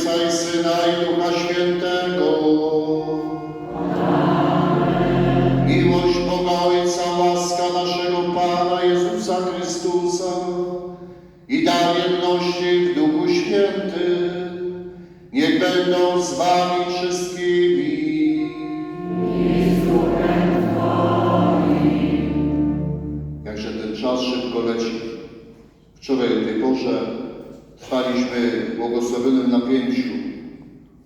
Ojca i Syna i Ducha Świętego. Miłość Boga Ojca, łaska naszego Pana Jezusa Chrystusa i dar jedności w Duchu Świętym, niech będą z Wami wszystkimi. Jakże ten czas szybko leci. Wczoraj o tej porze trwaliśmy w błogosławionym napięciu,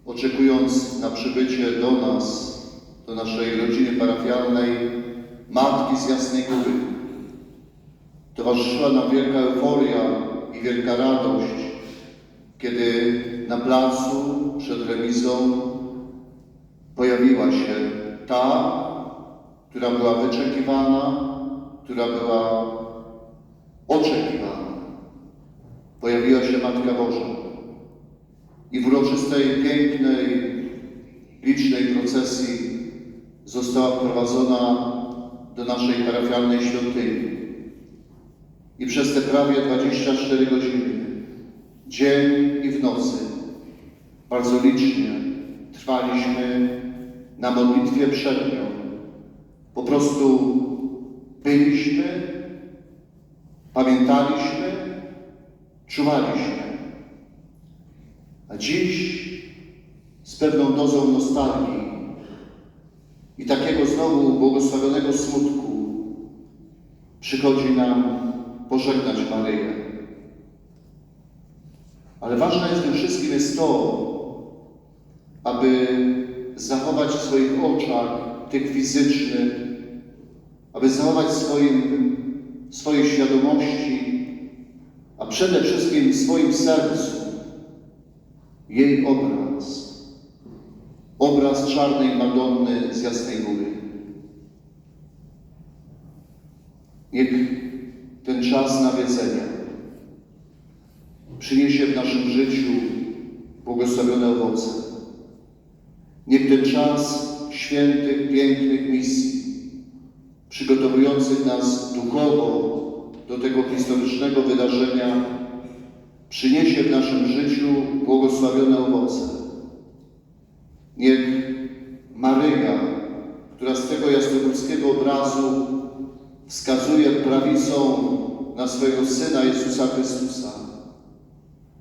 oczekując na przybycie do nas, do naszej rodziny parafialnej, Matki z Jasnej Góry. Towarzyszyła nam wielka euforia i wielka radość, kiedy na placu przed remizą pojawiła się ta, która była wyczekiwana, która była oczekiwana. Pojawiła się Matka Boża i w uroczystej, pięknej, licznej procesji została wprowadzona do naszej parafialnej świątyni. I przez te prawie 24 godziny, dzień i w nocy, bardzo licznie trwaliśmy na modlitwie przed nią. Po prostu byliśmy, pamiętaliśmy, czuwaliśmy. A dziś z pewną dozą nostalgii i takiego znowu błogosławionego smutku przychodzi nam pożegnać Maryję. Ale ważne jest w tym wszystkim jest to, aby zachować w swoich oczach, tych fizycznych, aby zachować w swoim, swojej świadomości, a przede wszystkim w swoim sercu jej obraz. Obraz czarnej Madonny z Jasnej Góry. Niech ten czas nawiedzenia przyniesie w naszym życiu błogosławione owoce. Niech ten czas świętych, pięknych misji, przygotowujących nas duchowo do tego historycznego wydarzenia, przyniesie w naszym życiu błogosławione owoce. Niech Maryja, która z tego jasnogórskiego obrazu wskazuje prawicą na swojego Syna Jezusa Chrystusa,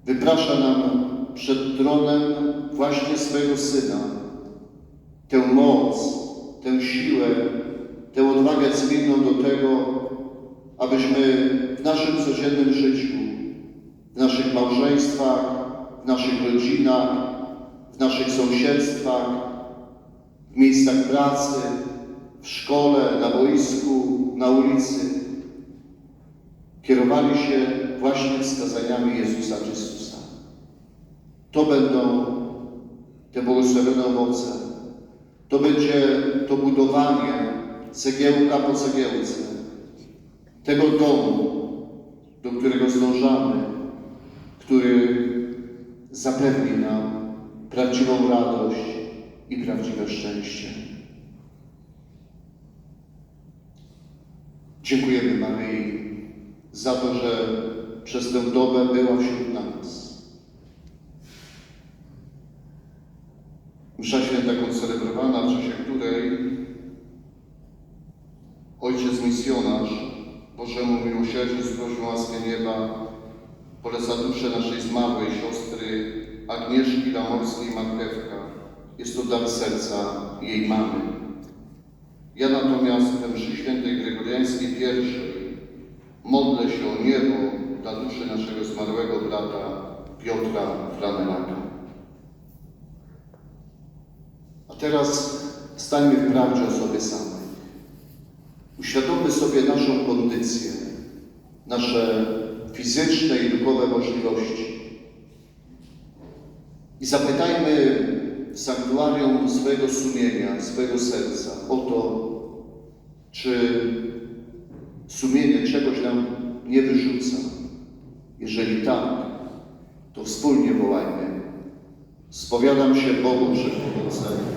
wyprasza nam przed tronem właśnie swojego Syna tę moc, tę siłę, tę odwagę cywilną do tego, abyśmy w naszym codziennym życiu, w naszych małżeństwach, w naszych rodzinach, w naszych sąsiedztwach, w miejscach pracy, w szkole, na boisku, na ulicy, kierowali się właśnie wskazaniami Jezusa Chrystusa. To będą te błogosławione owoce. To będzie to budowanie cegiełka po cegiełce tego domu, do którego zdążamy, który zapewni nam prawdziwą radość i prawdziwe szczęście. Dziękujemy Maryi za to, że przez tę dobę była wśród nas. Msza święta koncelebrowana, w czasie której ojciec misjonarz Bożemu miłosierdziu z prośbą łaskę nieba poleca duszę naszej zmarłej siostry Agnieszki Lamorskiej-Marchewka. Jest to dar serca jej mamy. Ja natomiast we mszy świętej gregoriańskiej pierwszej modlę się o niebo dla duszy naszego zmarłego brata Piotra Franelaka. A teraz stańmy w prawdzie o sobie samej. Sobie naszą kondycję, nasze fizyczne i duchowe możliwości. I zapytajmy w sanktuarium swojego sumienia, swojego serca o to, czy sumienie czegoś nam nie wyrzuca. Jeżeli tak, to wspólnie wołajmy. Spowiadam się Bogu Wszechmogącemu.